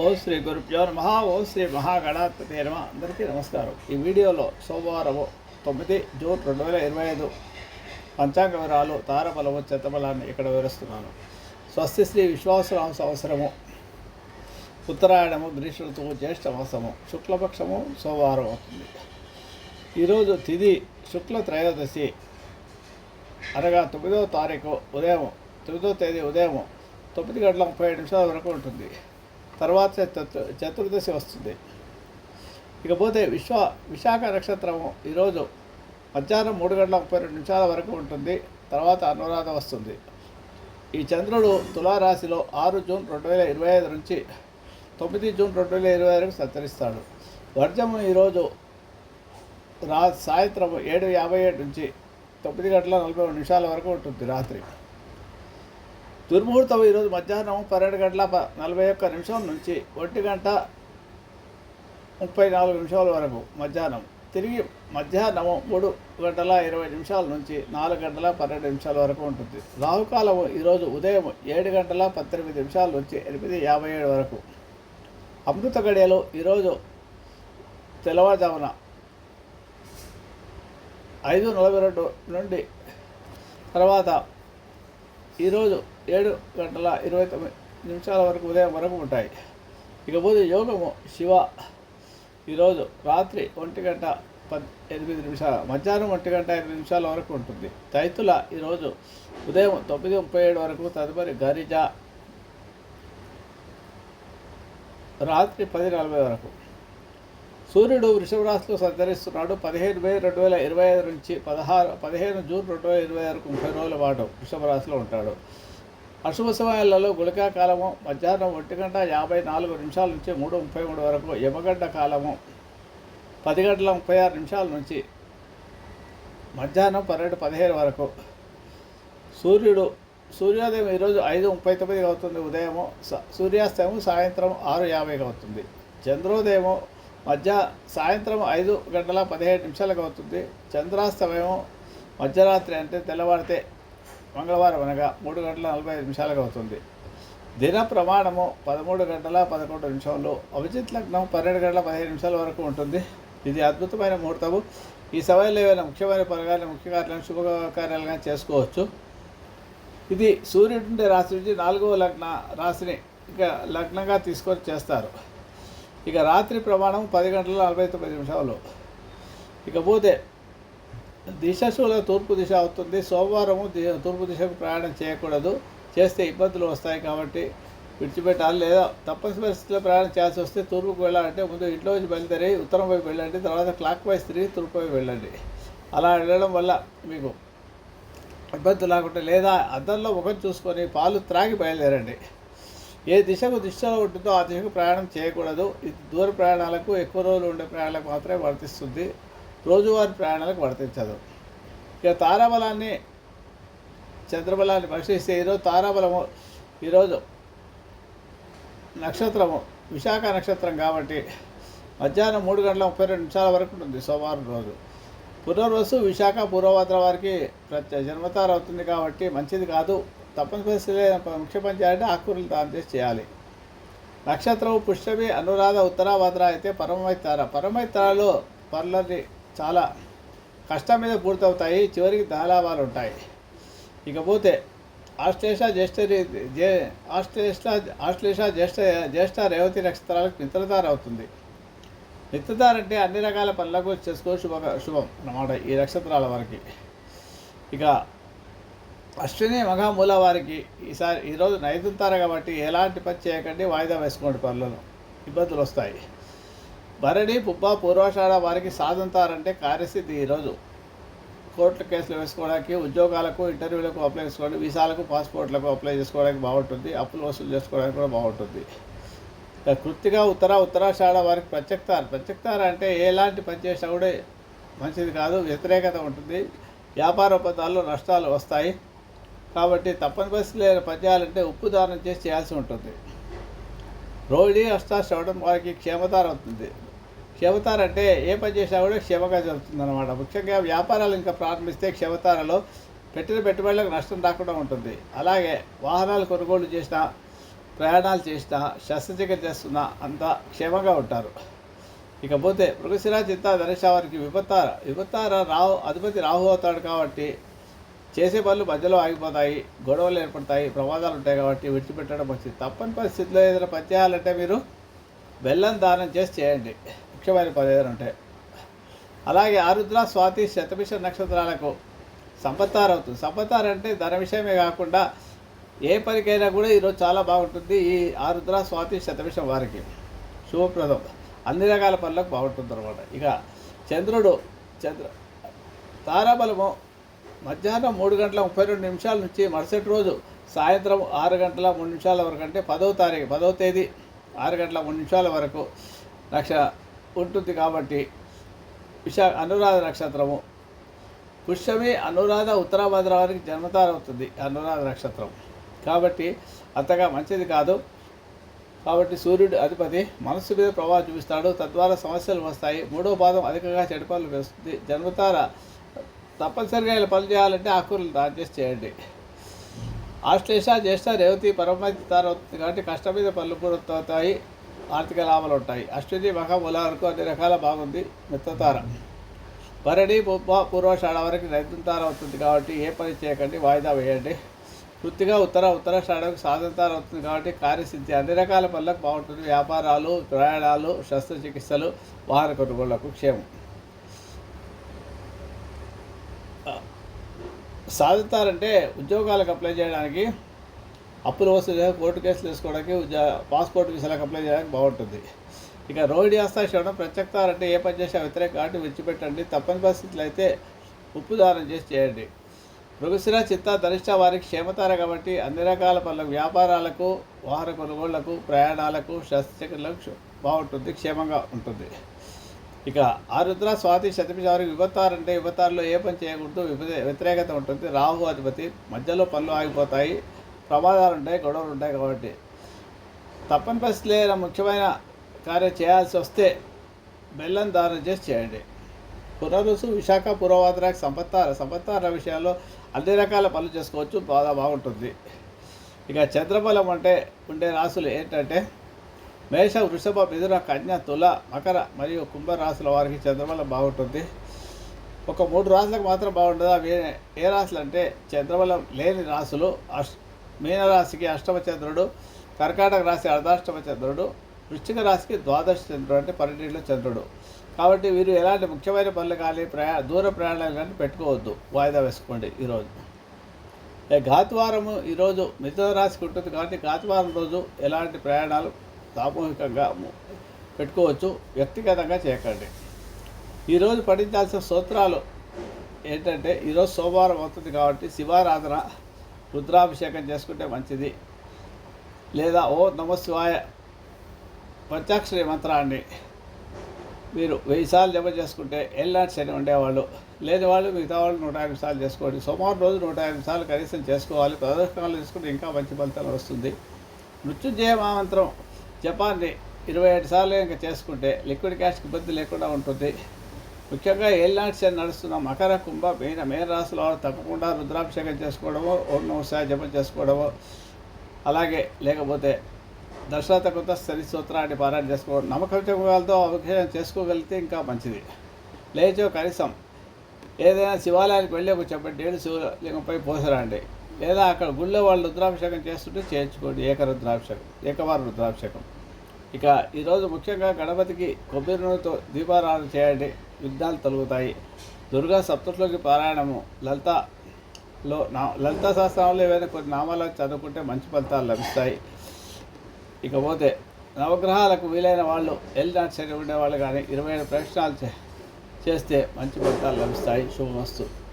ఓ శ్రీ గురుభ్యో నమ ఓ శ్రీ మహాగణాధిపతి నమ. అందరికీ నమస్కారం. ఈ వీడియోలో సోమవారము తొమ్మిది జూన్ రెండు వేల ఇరవై ఐదు పంచాంగ వివరాలు తారబలము చెత్తబలాన్ని ఇక్కడ వివరిస్తున్నాను. స్వస్తి శ్రీ విశ్వాసరామ సంవత్సరము ఉత్తరాయణము గ్రీష్మ ఋతువు జ్యేష్ఠ మాసము శుక్లపక్షము సోమవారం అవుతుంది. ఈరోజు తిది శుక్ల త్రయోదశి అనగా తొమ్మిదవ తారీఖు ఉదయం తొమ్మిదవ తేదీ ఉదయం తొమ్మిది గంటల ముప్పై నిమిషాల వరకు ఉంటుంది. తర్వాత చతు చతుర్దశి వస్తుంది. ఇకపోతే విశ్వ విశాఖ నక్షత్రము ఈరోజు మధ్యాహ్నం మూడు గంటల ముప్పై రెండు నిమిషాల వరకు ఉంటుంది. తర్వాత అనురాధ వస్తుంది. ఈ చంద్రుడు తులారాశిలో ఆరు జూన్ రెండు వేల ఇరవై ఐదు నుంచి తొమ్మిది జూన్ రెండు వేల ఇరవై వరకు సంచరిస్తాడు. వర్జము ఈరోజు రా సాయంత్రం ఏడు యాభై ఏడు నుంచి తొమ్మిది గంటల నలభై నిమిషాల వరకు ఉంటుంది రాత్రి. దుర్ముహూర్తం ఈరోజు మధ్యాహ్నం పన్నెండు గంటల నలభై ఒక్క నిమిషం నుంచి ఒంటి గంట ముప్పై నాలుగు నిమిషాల వరకు మధ్యాహ్నం. తిరిగి మధ్యాహ్నము మూడు గంటల ఇరవై నిమిషాల నుంచి నాలుగు గంటల పన్నెండు నిమిషాల వరకు ఉంటుంది. రాహుకాలం ఈరోజు ఉదయం ఏడు గంటల పద్దెనిమిది నిమిషాల నుంచి ఎనిమిది యాభై ఏడు వరకు. అమృత గడియలు ఈరోజు తెల్లవారుజామున ఐదు నలభై రెండు నుండి తర్వాత ఈరోజు ఏడు గంటల ఇరవై తొమ్మిది నిమిషాల వరకు ఉదయం వరకు ఉంటాయి. ఇకపోతే యోగము శివ. ఈరోజు రాత్రి ఒంటి గంట పద్ ఎనిమిది నిమిషాల మధ్యాహ్నం ఒంటి గంట ఎనిమిది నిమిషాల వరకు ఉంటుంది. రైతుల ఈరోజు ఉదయం తొమ్మిది ముప్పై ఏడు వరకు తదుపరి గరిజ. రాత్రి పది నలభై వరకు. సూర్యుడు వృషభ రాశిలో సంచరిస్తున్నాడు. పదిహేను మే రెండు వేల ఇరవై ఐదు నుంచి పదహారు పదిహేను జూన్ రెండు వేల ఇరవై వరకు ముప్పై రోజుల పాటు వృషభ రాశిలో ఉంటాడు. అశుభ సమయాలలో గుళికా కాలము మధ్యాహ్నం ఒంటి గంట యాభై నాలుగు నిమిషాల నుంచి మూడు ముప్పై మూడు వరకు యమగడ్డ కాలము పది గంటల ముప్పై ఆరు నిమిషాల నుంచి మధ్యాహ్నం పన్నెండు పదిహేను వరకు. సూర్యుడు సూర్యోదయం ఈరోజు ఐదు ముప్పై తొమ్మిదిగా అవుతుంది ఉదయము స- సాయంత్రం ఆరు యాభైగా అవుతుంది. చంద్రోదయము మధ్య సాయంత్రం ఐదు గంటల పదిహేడు నిమిషాలకు అవుతుంది. చంద్రాస్తమయం మధ్యరాత్రి అంటే తెల్లవారితే మంగళవారం అనగా మూడు గంటల నలభై ఐదు నిమిషాలకు అవుతుంది. దిన ప్రమాణము పదమూడు గంటల పదకొండు నిమిషంలో అభిజిత్ లగ్నం పన్నెండు గంటల పదిహేను నిమిషాల వరకు ఉంటుంది. ఇది అద్భుతమైన ముహూర్తము. ఈ సమయంలో ఏవైనా ముఖ్యమైన పరగాలను ముఖ్య కార్యాలను శుభకార్యాలుగా చేసుకోవచ్చు. ఇది సూర్యుడి ఉండే రాశి నుంచి నాలుగవ లగ్న రాశిని ఇక లగ్నంగా తీసుకొని చేస్తారు. ఇక రాత్రి ప్రమాణం పది గంటల నలభై తొమ్మిది నిమిషాలు ఇకపోతే దిశశూల తూర్పు దిశ అవుతుంది. సోమవారం తూర్పు దిశకు ప్రయాణం చేయకూడదు. చేస్తే ఇబ్బందులు వస్తాయి కాబట్టి విడిచిపెట్టాలి లేదా తప్పని పరిస్థితిలో ప్రయాణం చేయాల్సి వస్తే తూర్పుకు వెళ్ళాలంటే ముందు ఇంట్లో నుంచి బయలుదేరి ఉత్తరం వైపు వెళ్ళండి తర్వాత క్లాక్ వైస్ తిరిగి తూర్పు వైపు వెళ్ళండి. అలా వెళ్ళడం వల్ల మీకు ఇబ్బంది లేకుండా లేదా అద్దంలో ముఖం చూసుకొని పాలు త్రాగి బయలుదేరండి. ఏ దిశకు దిశలో ఉంటుందో ఆ దిశకు ప్రయాణం చేయకూడదు. ఇది దూర ప్రయాణాలకు ఎక్కువ రోజులు ఉండే ప్రయాణాలకు మాత్రమే వర్తిస్తుంది. రోజువారి ప్రయాణాలకు వర్తించదు ఇక తారాబలాన్ని చంద్రబలాన్ని పరిశీలిస్తే ఈరోజు తారాబలము ఈరోజు నక్షత్రము విశాఖ నక్షత్రం కాబట్టి మధ్యాహ్నం మూడు గంటల ముప్పై రెండు నిమిషాల వరకు ఉంటుంది సోమవారం రోజు. పునర్వసు విశాఖ పూర్వభద్ర వారికి ప్రత్యే జన్మతార అవుతుంది కాబట్టి మంచిది కాదు. తప్పనిసరి ముఖ్య పని చేయాలంటే ఆకుకూరలు దానం చేసి చేయాలి. నక్షత్రం పుష్యమి అనురాధ ఉత్తరాభద్ర అయితే పరమైతార పరమైతారలో పర్లని చాలా కష్టం మీద పూర్తవుతాయి. చివరికి ధనలాభాలు ఉంటాయి. ఇకపోతే ఆశ్లేష జ్యేష్ఠ జే ఆశ్లేష ఆశ్లేష జ్యేష్ఠ జ్యేష్ఠ రేవతి నక్షత్రాలకు మిత్రతార అవుతుంది. మిత్రతార అంటే అన్ని రకాల పనులకు చేసుకో శుభ శుభం అన్నమాట ఈ నక్షత్రాల వారికి. ఇక అశ్విని మఘమూల వారికి ఈసారి ఈరోజు నైతుంతార కాబట్టి ఎలాంటి పని చేయకండి. వాయిదా వేసుకోండి పనులను. ఇబ్బందులు వస్తాయి భరణి పుబ్బ పూర్వాషాఢ వారికి సాధంతారంటే కార్యస్థితి ఈరోజు కోర్టుల కేసులు వేసుకోవడానికి ఉద్యోగాలకు ఇంటర్వ్యూలకు అప్లై చేసుకోవడానికి వీసాలకు పాస్పోర్ట్లకు అప్లై చేసుకోవడానికి బాగుంటుంది. అప్పులు వసూలు చేసుకోవడానికి కూడా బాగుంటుంది. కృత్తిగా ఉత్తర ఉత్తరాషాఢ వారికి ప్రత్యక్తార ప్రత్యక్తార అంటే ఎలాంటి పని చేసినా కూడా మంచిది కాదు వ్యతిరేకత ఉంటుంది. వ్యాపార ఒప్పందాల్లో నష్టాలు వస్తాయి. కాబట్టి తప్పని పరిస్థితులు పని చేయాలంటే ఉప్పు దానం చేసి చేయాల్సి ఉంటుంది. రోహిణి అష్టాశ్రవణం వారికి క్షేమతార అవుతుంది. క్షేమతార అంటే ఏ పని చేసినా కూడా క్షమగా జరుగుతుందన్నమాట. ముఖ్యంగా వ్యాపారాలు ఇంకా ప్రారంభిస్తే క్షవతారలో పెట్టిన పెట్టుబడులకు నష్టం రాకుండా ఉంటుంది. అలాగే వాహనాలు కొనుగోలు చేసిన ప్రయాణాలు చేసినా శస్త్రచికిత్స చేస్తున్న అంతా క్షేమంగా ఉంటారు. ఇకపోతే మృగశిర చింత ధనుష వారికి విపత్తార విపత్తార రాహు అధిపతి రాహు అవుతాడు కాబట్టి చేసే పనులు మధ్యలో ఆగిపోతాయి గొడవలు ఏర్పడతాయి ప్రమాదాలు ఉంటాయి కాబట్టి విడిచిపెట్టడం మంచిది. తప్పని పరిస్థితిలో ఏదైనా పని చేయాలంటే మీరు బెల్లం దానం చేసి చేయండి. ముఖ్యమైన పదిహేను ఉంటాయి. అలాగే ఆరుద్ర స్వాతి శతభిష నక్షత్రాలకు సంపత్తారు అవుతుంది. సంపత్తారు అంటే ధన విషయమే కాకుండా ఏ పనికైనా కూడా ఈరోజు చాలా బాగుంటుంది. ఈ ఆరుద్ర స్వాతి శతభిషం వారికి శుభప్రదం. అన్ని రకాల పనులకు బాగుంటుంది అనమాట ఇక చంద్రుడు చంద్ర తారాబలము మధ్యాహ్నం మూడు గంటల ముప్పై రెండు నిమిషాల నుంచి మరుసటి రోజు సాయంత్రం ఆరు గంటల మూడు నిమిషాల వరకు అంటే పదవ తారీఖు పదవ తేదీ ఆరు గంటల మూడు నిమిషాల వరకు నక్ష ఉంటుంది కాబట్టి. విశా అనురాధ నక్షత్రము. పుష్యమి అనురాధ ఉత్తరాభద్ర వారికి జన్మతార అవుతుంది అనురాధ నక్షత్రం. కాబట్టి అంతగా మంచిది కాదు. కాబట్టి సూర్యుడు అధిపతి మనస్సు మీద ప్రభావం చూపిస్తాడు. తద్వారా సమస్యలు వస్తాయి. మూడో పాదం అధికంగా చెడు పనులు వేస్తుంది జన్మతార తప్పనిసరిగా ఇలా పనులు చేయాలంటే ఆకుకూరలు దాని చేయండి. ఆశ్లేష జ్యేష్ఠ రేవతి పరమతి తారవుతుంది కాబట్టి కష్టం మీద పనులు పూర్తవుతాయి. ఆర్థిక లాభాలు ఉంటాయి. అశ్విని మఖ మూలాలకు అన్ని రకాల బాగుంది. మిత్రతార భరణి పుబ్బ వరకు నైతంతారం అవుతుంది కాబట్టి ఏ పని చేయకండి వాయిదా వేయండి. వృత్తిగా ఉత్తర ఉత్తర ఉత్తరాషాఢకు సాధనతార అవుతుంది కాబట్టి కార్యసిద్ధి. అన్ని రకాల పనులకు బాగుంటుంది. వ్యాపారాలు ప్రయాణాలు శస్త్రచికిత్సలు వాహన కొనుగోళ్ళకు క్షేమం. సాధిస్తారంటే ఉద్యోగాలకు అప్లై చేయడానికి అప్పులు వసూలు కోర్టు కేసులు వేసుకోవడానికి పాస్పోర్ట్ వీసాలకు అప్లై చేయడానికి బాగుంటుంది. ఇక రోహిణి హస్తాక్షరం ప్రత్యక్తారంటే ఏ పని చేసినా వ్యతిరేక కాబట్టి విడిచిపెట్టండి. తప్పని పరిస్థితులు అయితే ఉప్పుదానం చేసి చేయండి. మృగశిర చిత్త ధనిష్ట వారికి క్షేమతార కాబట్టి అన్ని రకాల పనులకు వ్యాపారాలకు వాహన కొనుగోళ్ళకు ప్రయాణాలకు శస్త్రచికిత్సలకు బాగుంటుంది క్షేమంగా ఉంటుంది. ఇక ఆరుద్ర స్వాతి శతమిష వారికి విభత్తారంటే విభత్తారులో ఏ పని చేయకూడదు విభ వ్యతిరేకత ఉంటుంది. రాహు అధిపతి మధ్యలో పనులు ఆగిపోతాయి. ప్రమాదాలు ఉంటాయి గొడవలు ఉంటాయి కాబట్టి. తప్పని పరిస్థితి లేదా ముఖ్యమైన కార్యం చేయాల్సి వస్తే బెల్లం దానం చేసి చేయండి. పునరుసు విశాఖ పూర్వవాదరాకి సంపత్తార సంపత్తార విషయాల్లో అన్ని రకాల పనులు చేసుకోవచ్చు బాగా బాగుంటుంది. ఇక చంద్రబలం అంటే ఉండే రాసులు ఏంటంటే మేష వృషభ మిథున కన్య తుల మకర మరియు కుంభ రాశుల వారికి చంద్రబలం బాగుంటుంది. ఒక మూడు రాశులకు మాత్రం బాగుంటుంది అవి ఏ- రాసులు రాశులు అంటే చంద్రబలం లేని రాశులు అష్ మీనరాశికి అష్టమ చంద్రుడు కర్కాటక రాశి అర్ధాష్టమ చంద్రుడు వృశ్చిక రాశికి ద్వాదశ చంద్రుడు అంటే పన్నెండులో చంద్రుడు. కాబట్టి వీరు ఎలాంటి ముఖ్యమైన పనులు కానీ ప్రయా దూర ప్రయాణాలు కానీ పెట్టుకోవద్దు. వాయిదా వేసుకోండి ఈరోజు. ఘాతువారము ఈరోజు మిథున రాశికి ఉంటుంది కాబట్టి ఘాతువారం రోజు ఎలాంటి ప్రయాణాలు సామూహికంగా పెట్టుకోవచ్చు. వ్యక్తిగతంగా చేయకండి. ఈరోజు పఠించాల్సిన సూత్రాలు ఏంటంటే ఈరోజు సోమవారం అవుతుంది కాబట్టి శివారాధన రుద్రాభిషేకం చేసుకుంటే మంచిది. లేదా ఓ నమస్వాయ శివాయ పంచాక్షరి మంత్రాన్ని మీరు వెయ్యి సార్లు జమ చేసుకుంటే ఎల్లాంటి శని ఉండేవాళ్ళు. లేని వాళ్ళు మిగతా వాళ్ళు నూట యాభై సార్లు చేసుకోండి. సోమవారం రోజు నూట యాభై సార్లు కనీసం చేసుకోవాలి. ప్రదర్శనలు తీసుకుంటే ఇంకా మంచి ఫలితాలు వస్తుంది. మృత్యుంజయ మహామంత్రం జపాన్ని ఇరవై ఏడు సార్లు ఇంకా చేసుకుంటే లిక్విడ్ క్యాష్కి ఇబ్బంది లేకుండా ఉంటుంది. ముఖ్యంగా ఏళ్ళనాటి శని నడుస్తున్న మకర కుంభ మీన మేన రాశుల వారు తప్పకుండా రుద్రాభిషేకం చేసుకోవడము ఓం నమస్కార జపం చేసుకోవడము అలాగే లేకపోతే దశరథ కొత్త శని సూత్రాన్ని పారాయణ చేసుకోవడం. నమ్మకంతో అభిషేకం చేసుకోగలిగితే ఇంకా మంచిది. లేచో కనీసం ఏదైనా శివాలయానికి వెళ్ళి ఒక చెప్పండి ఏడు శివలింగంపై పోసరండి. లేదా అక్కడ గుళ్ళో వాళ్ళు రుద్రాభిషేకం చేస్తుంటే చేయించుకోండి ఏక రుద్రాభిషేకం ఏకవార రుద్రాభిషేకం. ఇక ఈరోజు ముఖ్యంగా గణపతికి కొబ్బరి నూనెతో దీపారాధన చేయండి. విఘ్నాలు తొలుగుతాయి. దుర్గా సప్తలోకి పారాయణము. లలితలో నా లలిత శాస్త్రంలో ఏవైనా కొన్ని నామాలు చదువుకుంటే మంచి ఫలితాలు లభిస్తాయి. ఇకపోతే నవగ్రహాలకు వీలైన వాళ్ళు ఎల్ నాట్ సైడ్ ఉండేవాళ్ళు కానీ ఇరవై ఏడు ప్రదక్షిణాలు చే చేస్తే మంచి ఫలితాలు లభిస్తాయి. శుభమస్తు.